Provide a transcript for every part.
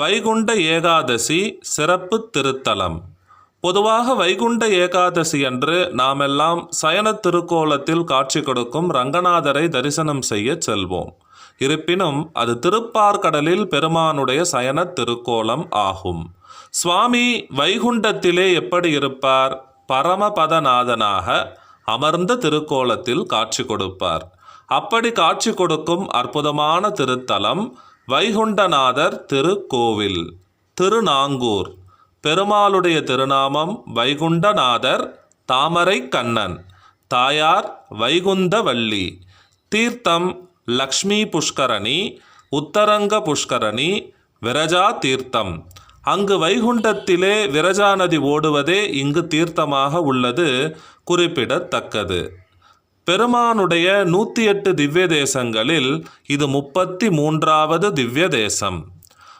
வைகுண்ட ஏகாதசி சிறப்பு திருத்தலம். பொதுவாக வைகுண்ட ஏகாதசி அன்று நாமெல்லாம் சயன திருக்கோலத்தில் காட்சி கொடுக்கும் ரங்கநாதரை தரிசனம் செய்ய செல்வோம். இருப்பினும் அது திருப்பார்கடலில் பெருமானுடைய சயன திருக்கோலம் ஆகும். சுவாமி வைகுண்டத்திலே எப்படி இருப்பார்? பரமபதநாதனாக அமர்ந்த திருக்கோலத்தில் காட்சி கொடுப்பார். அப்படி காட்சி கொடுக்கும் அற்புதமான திருத்தலம் வைகுண்டநாதர் திருக்கோவில் திருநாங்கூர். பெருமாளுடைய திருநாமம் வைகுண்டநாதர் தாமரை கண்ணன். தாயார் வைகுந்தவள்ளி தீர்த்தம் லக்ஷ்மி புஷ்கரணி உத்தரங்க புஷ்கரணி விரஜா தீர்த்தம். அங்கு வைகுண்டத்திலே விரஜா நதி ஓடுவதே இங்கு தீர்த்தமாக உள்ளது குறிப்பிடத்தக்கது. பெருமானுடைய நூற்றி எட்டு திவ்ய தேசங்களில் இது முப்பத்தி மூன்றாவது திவ்ய தேசம்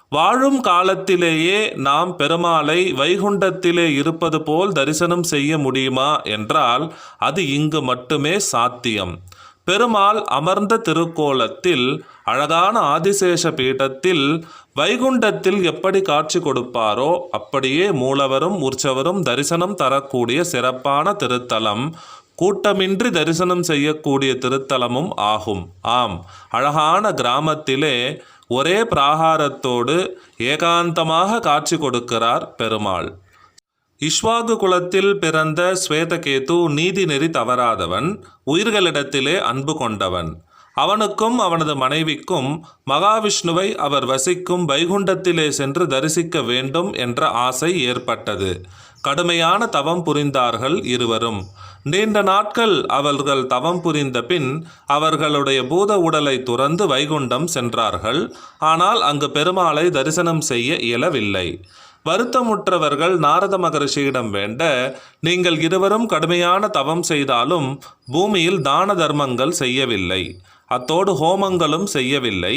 வாழும் காலத்திலேயே நாம் பெருமாளை வைகுண்டத்திலே இருப்பது போல் தரிசனம் செய்ய முடியுமா என்றால் அது இங்கு மட்டுமே சாத்தியம். பெருமாள் அமர்ந்த திருக்கோலத்தில் அழகான ஆதிசேஷ பீഠத்தில் வைகுண்டத்தில் எப்படி காட்சி கொடுப்பாரோ அப்படியே மூலவரும் உற்சவரும் தரிசனம் தரக்கூடிய சிறப்பான திருத்தலம் கூட்டமின்றி தரிசனம் செய்யக்கூடிய திருத்தலமும் ஆகும். ஆம் அழகான கிராமத்திலே ஒரே பிராகாரத்தோடு ஏகாந்தமாக காட்சி கொடுக்கிறார் பெருமாள். இஷ்வாகு குலத்தில் பிறந்த ஸ்வேதகேது நீதிநெறி தவறாதவன் உயிர்களிடத்திலே அன்பு கொண்டவன். அவனுக்கும் அவனது மனைவிக்கும் மகாவிஷ்ணுவை அவர் வசிக்கும் வைகுண்டத்திலே சென்று தரிசிக்க வேண்டும் என்ற ஆசை ஏற்பட்டது. கடுமையான தவம் புரிந்தார்கள் இருவரும். நீண்ட நாட்கள் அவர்கள் தவம் புரிந்த பின் அவர்களுடைய பூத உடலை துறந்து வைகுண்டம் சென்றார்கள். ஆனால் அங்கு பெருமாளை தரிசனம் செய்ய இயலவில்லை. வருத்தமுற்றவர்கள் நாரத மகரிஷியிடம் வேண்ட நீங்கள் இருவரும் கடுமையான தவம் செய்தாலும் பூமியில் தான தர்மங்கள் செய்யவில்லை. அத்தோடு ஹோமங்களும் செய்யவில்லை.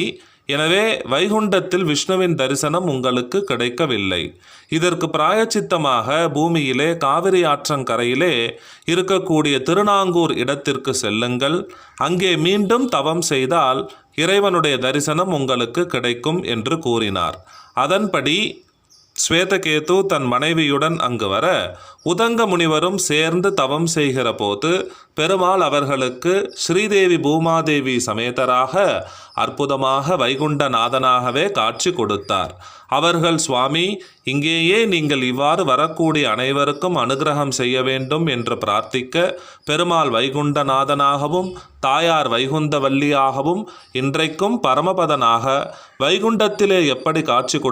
எனவே வைகுண்டத்தில் விஷ்ணுவின் தரிசனம் உங்களுக்கு கிடைக்கவில்லை. இதற்கு பிராயச்சித்தமாக பூமியிலே காவிரி ஆற்றங்கரையிலே இருக்கக்கூடிய திருநாங்கூர் இடத்திற்கு செல்லுங்கள். அங்கே மீண்டும் தவம் செய்தால் இறைவனுடைய தரிசனம் உங்களுக்கு கிடைக்கும் என்று கூறினார். அதன்படி ஸ்வேதகேது தன் மனைவியுடன் அங்கு வர உதங்க முனிவரும் சேர்ந்து தவம் செய்கிற போது பெருமாள் அவர்களுக்கு ஸ்ரீதேவி பூமாதேவி சமேதராக அற்புதமாக வைகுண்டநாதனாகவே காட்சி கொடுத்தார். அவர்கள் சுவாமி இங்கேயே நீங்கள் இவ்வாறு வரக்கூடிய அனைவருக்கும் அனுகிரகம் செய்ய வேண்டும் என்று பிரார்த்திக்க பெருமாள் வைகுண்டநாதனாகவும் தாயார் வைகுந்தவல்லியாகவும் இன்றைக்கும் பரமபதனாக வைகுண்டத்திலே எப்படி காட்சி கொடு